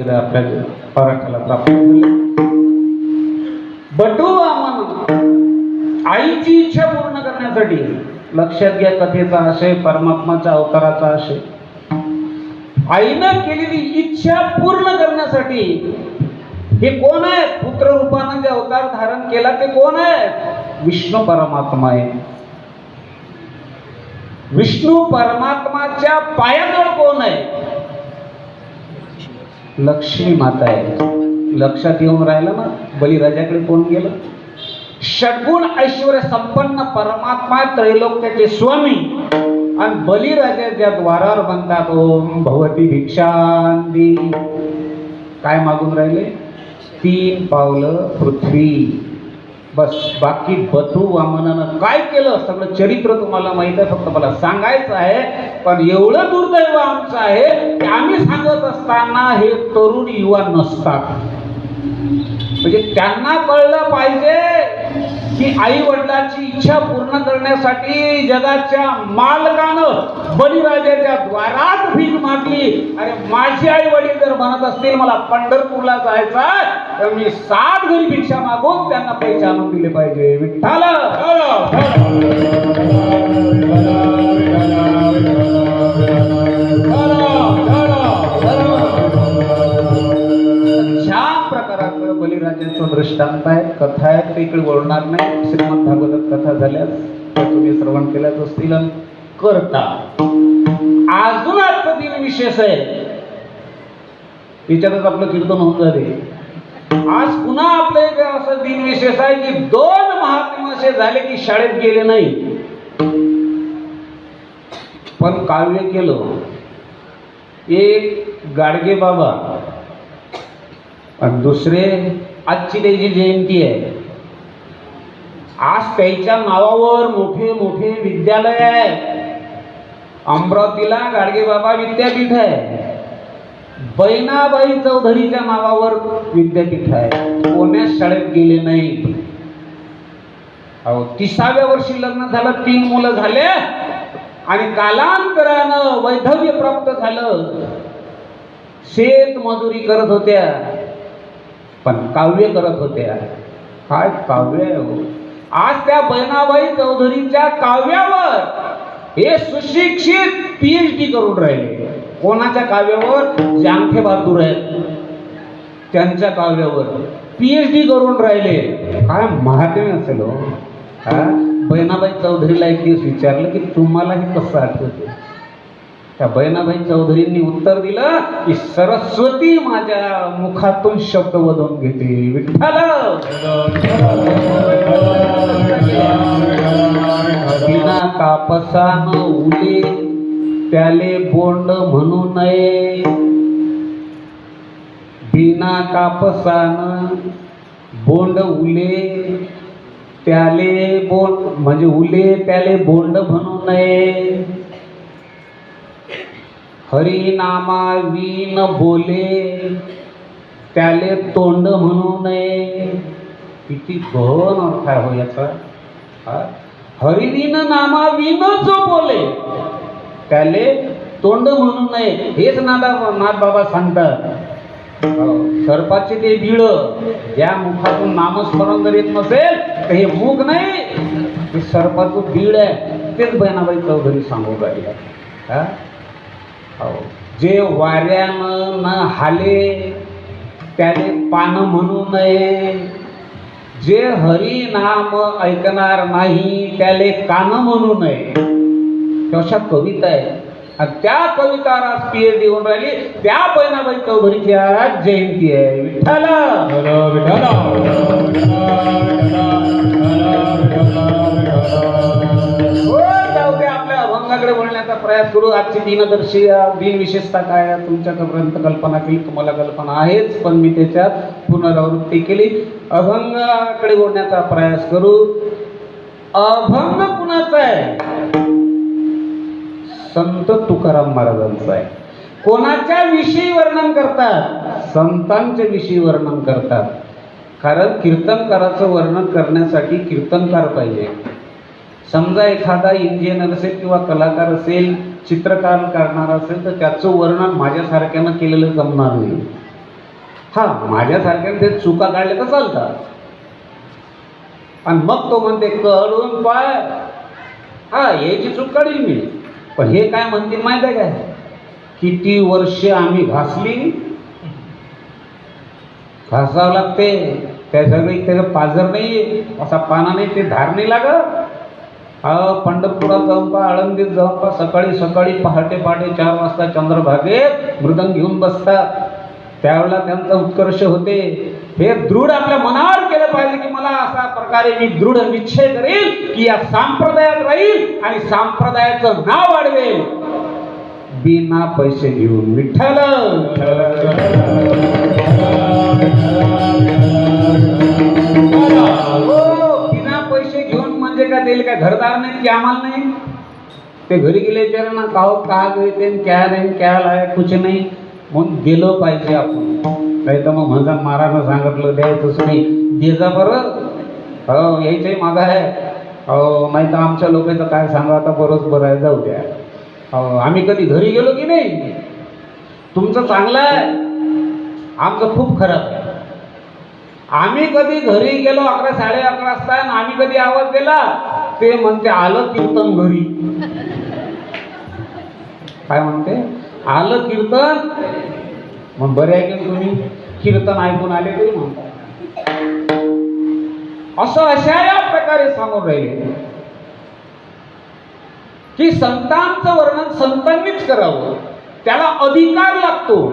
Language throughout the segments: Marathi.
आपल्या पराठाला प्राप्त झाले बटू वामन आईची इच्छा पूर्ण करण्यासाठी लक्षात घ्या कथेचा आशय परमात्माच्या अवताराचा आशय. आईनं केलेली इच्छा पूर्ण करण्यासाठी हे कोण आहे? पुत्र रूपानं जे अवतार धारण केला ते कोण आहे? विष्णू परमात्मा आहे. विष्णू परमात्माच्या पायाजवळ कोण आहे? लक्ष्मी माता आहे. लक्षात येऊन राहिलं ना बलिराजाकडे कोण गेलं षडगुण ऐश्वर संपन्न परमात्मा त्रैलोक्याचे स्वामी. आणि बलिराजाच्या द्वारावर म्हणतात ओम भगवती भिक्षांदी काय मागून राहिले? तीन पावलं पृथ्वी. बस बाकी बथू वामनानं काय केलं? सगळं चरित्र तुम्हाला माहीत आहे फक्त मला सांगायचं आहे. पण एवढं दुर्दैव आमचं आहे की आम्ही सांगत असताना हे तरुण युवा नसतात. म्हणजे त्यांना कळलं पाहिजे की आई वडिलांची इच्छा पूर्ण करण्यासाठी जगाच्या मालकानं बलिराजाच्या द्वारात भीक मागली. आणि माझी आई वडील जर म्हणत असतील मला पंढरपूरला जायचा तर मी सात घरी भिक्षा मागून त्यांना पैसे आणून दिले पाहिजे. विठ्ठल! हो, हो. प्रकाराचं दृष्टांत आहे. कथा आहे ते इकडे बोलणार नाही. श्रीमंत भागवतात कथा झाल्यास त्या तुम्ही श्रवण केल्याच असतील करता. अजून आजचा दिन विशेष आहे विचारच आपलं कीर्तन होऊन जाते. आज पुन्हा आपलं एक असं दिन विशेष आहे की दोन महात्मा असे झाले की शाळेत गेले नाही. पण काव्य केलं. एक गाडगे बाबा आणि दुसरे आजची त्याची जयंती आहे आज त्याच्या नावावर मोठे मोठे विद्यालय आहे. अमरावतीला गाडगे बाबा विद्यापीठ आहे. बैनाबाई चौधरीच्या नावावर विद्यापीठ आहे. कोण्याच शाळेत गेले नाही अहो तिसाव्या वर्षी लग्न झालं तीन मुलं झाले. आणि कालांतरानं वैधव्य प्राप्त झालं. शेत मजुरी करत होत्या. पण काव्य करत होत्या काय काव्य आहे हो? आज त्या बहिणाबाई चौधरीच्या काव्यावर हे सुशिक्षित पीएच डी करून राहिले. कोणाच्या काव्यावर? जांगठे बहादूर आहेत. त्यांच्या काव्यावर पीएच डी करून राहिले. काय महात्म्य असेल हो? बहिणाबाई चौधरीला एक दिवस विचारलं की तुम्हाला हे कसं आठवते? त्या बहिणाबाई चौधरींनी उत्तर दिलं की सरस्वती माझ्या मुखातून शब्द वधवून घेते. विठ्ठल! बिना कापसान उले त्याले बोंड म्हणू नये. बिना कापसान बोंड उले त्याले बोंड म्हणजे उले त्याले बोंड म्हणू नये. हरिनामा विन बोले त्याले तोंड म्हणू नये. किती गहन अर्थ आहे हो याचा. हा? हरिविन नामा विन जो बोले त्याले तोंड म्हणू नये. हेच नादा नाथ बाबा सांगतात. हो, सर्पाचे ते बिळ ज्या मुखातून नामस्मरण जर येत नसेल तर हे मुख नाही. सर्पाचं बीळ आहे. तेच बहिणाबाई चौधरी सांगू लागल्या. हा? हो. जे वाऱ्यानं न हाले त्याने पानं म्हणू नये. जे हरी नाम ऐकणार नाही त्याले कान म्हणू नये. अशा कविता आहे आणि त्या कवितावर आज पीएच डी होऊन राहिली त्या बहिणाबाई चौधरीची आज जयंती आहे. विठ्ठल विठ्ठल! आपल्या वळण्याचा प्रयास करू. आजची दिनदर्शी दिन विशेषता काय तुमच्यापर्यंत कल्पना केली तुम्हाला कल्पना आहेच पण मी त्याच्यात पुनरावृत्ती केली. अभंगाकडे वळण्याचा प्रयास करू. अभंग कुणाचा आहे? संत तुकाराम महाराजांचा आहे. कोणाच्या विषयी वर्णन करतात? संतांच्या विषयी वर्णन करतात. कारण कीर्तनकाराचं वर्णन करण्यासाठी कीर्तनकार पाहिजे. समजा एखादा इंजिनियर असेल किंवा कलाकार असेल चित्रकार करणार असेल तर त्याचं वर्णन माझ्यासारख्यानं केलेलं जमणार नाही. हा माझ्यासारख्याने ते चुका काढल्या तर चालतात. आणि मग तो म्हणते कळून पाय. हा याची चूक काढील मी. पण हे काय म्हणते माहीत आहे काय? किती वर्ष आम्ही घासली? घासावं लागते. त्याच्याकडे त्याचं पाजर नाही असा पाना नाही ते धार नाही लागत. अहो पंढरपुरात जाऊन पा आळंदीत जाऊन पा सकाळी सकाळी पहाटे पहाटे चार वाजता चंद्रभागेत मृदंग घेऊन बसतात. त्यावेळेला त्यांचा उत्कर्ष होते. हे दृढ आपल्या मनावर केलं पाहिजे की मला अशा प्रकारे मी दृढ निश्चय करेल की या संप्रदायात राहील आणि संप्रदायाचं नाव वाढवेल. बिना पैसे घेऊन विठ्ठल हो, म्हणजे काय देईल काय घरदार नाही की आम्हाला नाही? ते घरी गेले विचार ना काहो का गए ते क्या नाही क्या लाय कुछ नाही. म्हणून दिलं पाहिजे आपण. नाही तर मग म्हणजा महाराजनं सांगितलं द्यायचंच नाही दे जा बरं. हो यायचंही माझा आहे. हो नाही तर आमच्या लोकांचं काय सांगा आता बरंच बरं आहे जाऊ द्या. हो आम्ही कधी घरी गेलो की नाही? तुमचं चांगलं आहे. आमचं खूप खराब आहे. आम्ही कधी घरी गेलो अकरा साडे अकरा वाजता आम्ही कधी आवाज दिला? ते म्हणते आलं कीर्तन घरी. काय म्हणते? आलं कीर्तन? मग बरे आहे की तुम्ही? कीर्तन ऐकून आले तरी म्हणता. असं अशा या प्रकारे सांगून राहिले. की संतांचं वर्णन संतांनीच करावं. त्याला अधिकार लागतो.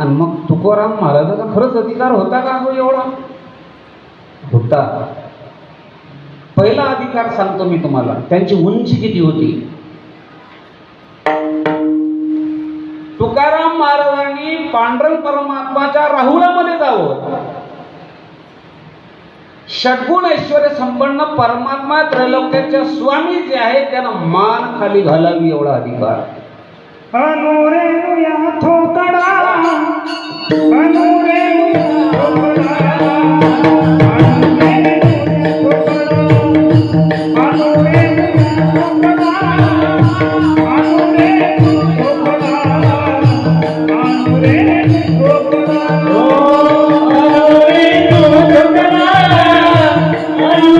आणि मग तुकाराम महाराजाचा खरंच अधिकार होता का हो एवढा? होता. पहिला अधिकार सांगतो मी तुम्हाला. त्यांची उंची किती होती? तुकाराम महाराजांनी पांडुरंग परमात्माच्या राहुलामध्ये जावं. षटगुण ऐश्वर संपन्न परमात्मा त्रैलोक्याच्या स्वामी जे आहे त्यांना मान खाली घालावी एवढा अधिकार. अनुरे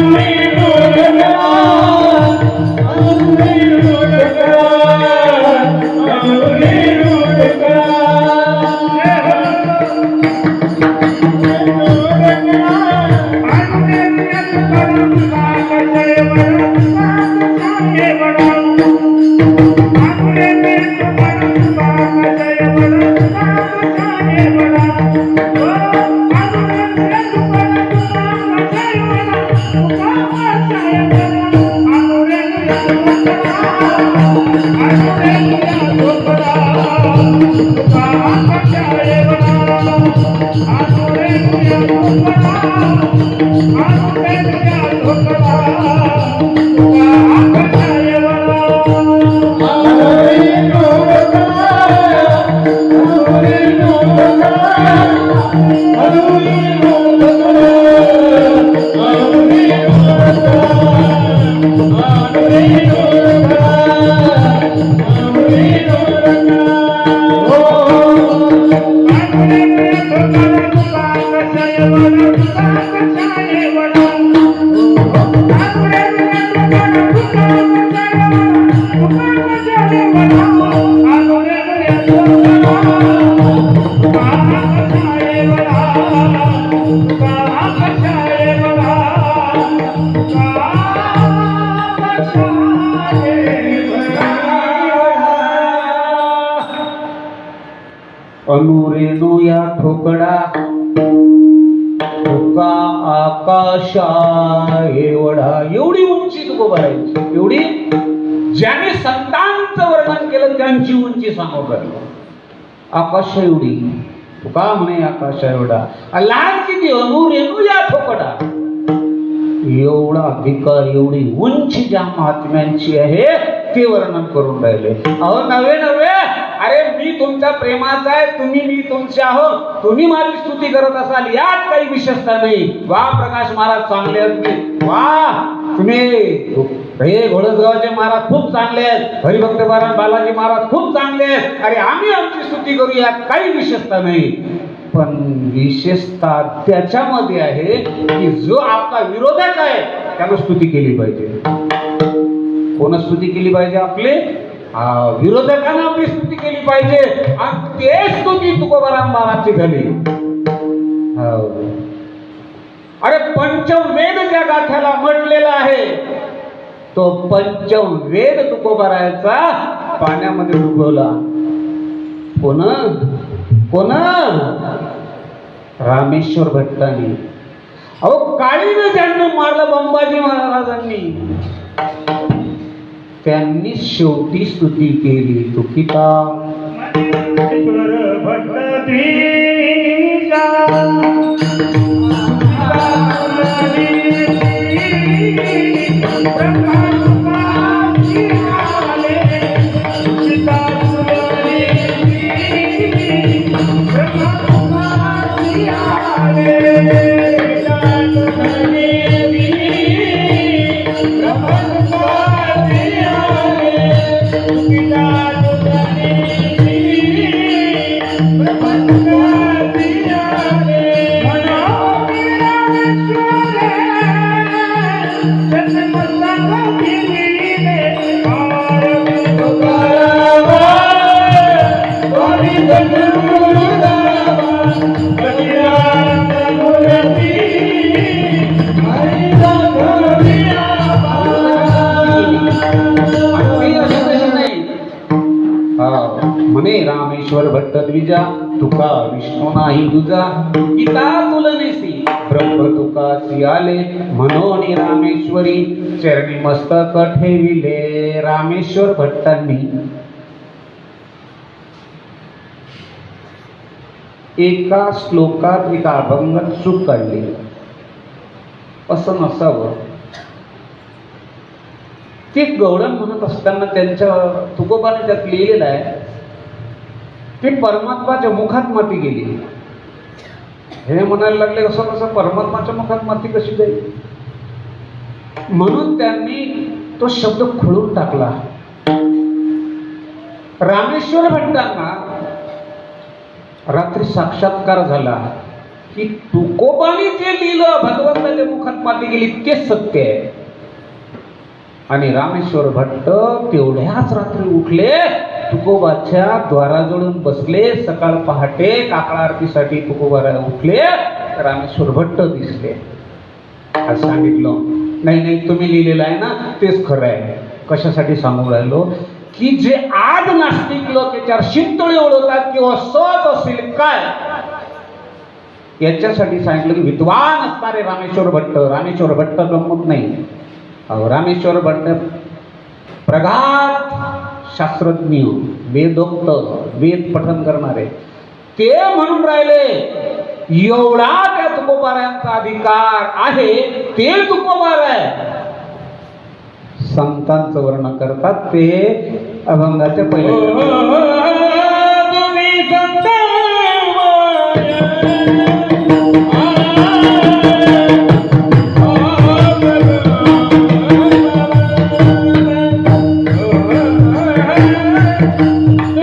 me. अनुरेणू या ठोकडा ठोका आकाशा एवढा एवढी उंची तुको भरायची एवढी? ज्याने संतांचं वर्णन केलं त्यांची उंची सांगू आकाश एवढी. तुका म्हणे आकाश एवढा लहान किती? अनुरेणू या ठोकडा. एवढा अधिकार एवढी उंची ज्या महात्म्यांची आहे ते वर्णन करून राहिले. अहो नव्हे नवे अरे मी तुमच्या प्रेमाचा आहे तुम्ही मी तुमचे आहो तुम्ही माझी स्तुती करत असाल यात काही विशेषता नाही. वा प्रकाश महाराज चांगले आहेत वा तुम्ही हे घोडसगावचे महाराज खूप चांगले आहेत. हरिभक्त महाराज बालाजी महाराज खूप चांगले आहेत. अरे आम्ही आमची स्तुती करू यात काही विशेषता नाही. पण विशेषता त्याच्यामध्ये आहे की जो आपला विरोधक आहे त्यानं स्तुती केली पाहिजे. कोण स्तुती केली पाहिजे आपली? विरोधकांना आपली स्तुती केली पाहिजे. आणि ते स्तुती तुकोबाराम महाराजची झाली. हो. अरे पंचवेद ज्या गाथ्याला म्हटलेला आहे तो पंचवेद तुकोबारायचा पाण्यामध्ये डुबवला. कोण? कोण? रामेश्वर भट्टांनी. अहो काळीनं ज्यांना मारलं बंबाजी महाराजांनी. त्यांनी शेवटी स्तुती केली. तुकिता म्हणे रामेश्वर भट्ट द्विजा तुका विष्णू नाही तुझा. पिता तुलनेसी ब्रह्म तुका सियाले म्हणून रामेश्वरी चरणी मस्तक ठेविले रामेश्वर भट्टांनी. एका श्लोकात एका अभंगात चूक काढली असं नसावं. ते गवळण म्हणत असताना त्यांच्या तुकोबाने त्यात लिहिलेलं आहे ती परमात्माच्या मुखात माती गेली. हे म्हणायला लागले असं कसं परमात्माच्या मुखात माती कशी जाईल? म्हणून त्यांनी तो शब्द खुळून टाकला. रामेश्वर भट्टांना रात्री साक्षात्कार झाला की तुकोबाने जे लिहिलं भगवंताच्या मुखात माती गेली तेच सत्य आहे. आणि रामेश्वर भट्ट तेवढ्याच रात्री उठले. तुकोबाच्या द्वाराजवळून बसले सकाळ पहाटे काकळा आरतीसाठी तुकोबाला उठले रामेश्वर भट्ट दिसले. आज सांगितलं नाही नाही तुम्ही लिहिलेलं आहे ना तेच खरं आहे. कशासाठी सांगू राहिलो? की जे आज नास्तिक लोक याच्यावर शिंतोळे ओळखतात किंवा सत असेल काय? याच्यासाठी सांगितलं की विद्वान असणारे रामेश्वर भट्ट. रामेश्वर भट्ट गमत नाही. अहो, रामेश्वर भट्ट प्रघात शास्त्रज्ञ वेदोक्त वेद पठन करणारे ते म्हणून राहिले एवढा त्या तुकोबारायांचा अधिकार आहे ते तुकोबार आहे. संतांचं वर्णन करतात ते अभंगाच्या पहिले Thank you.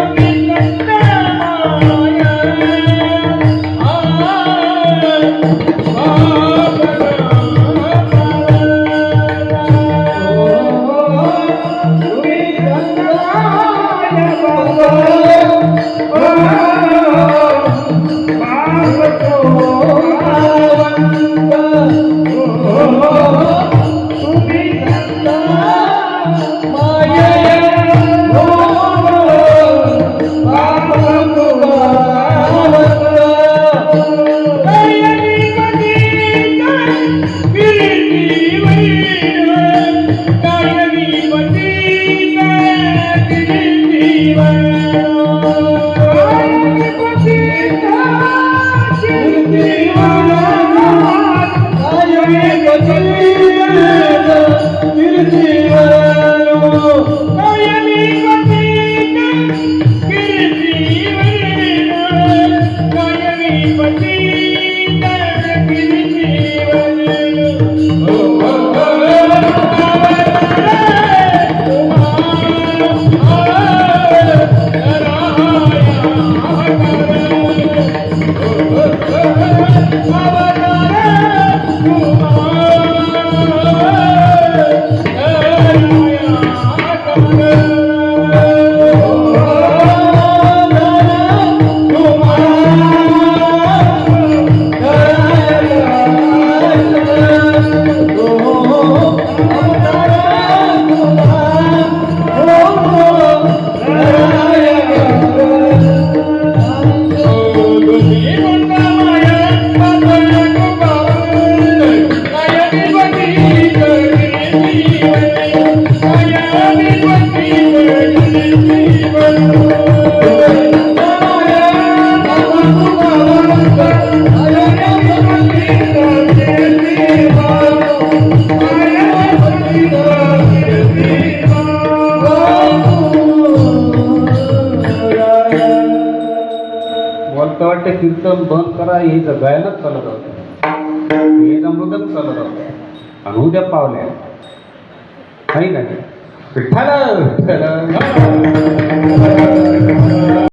आणि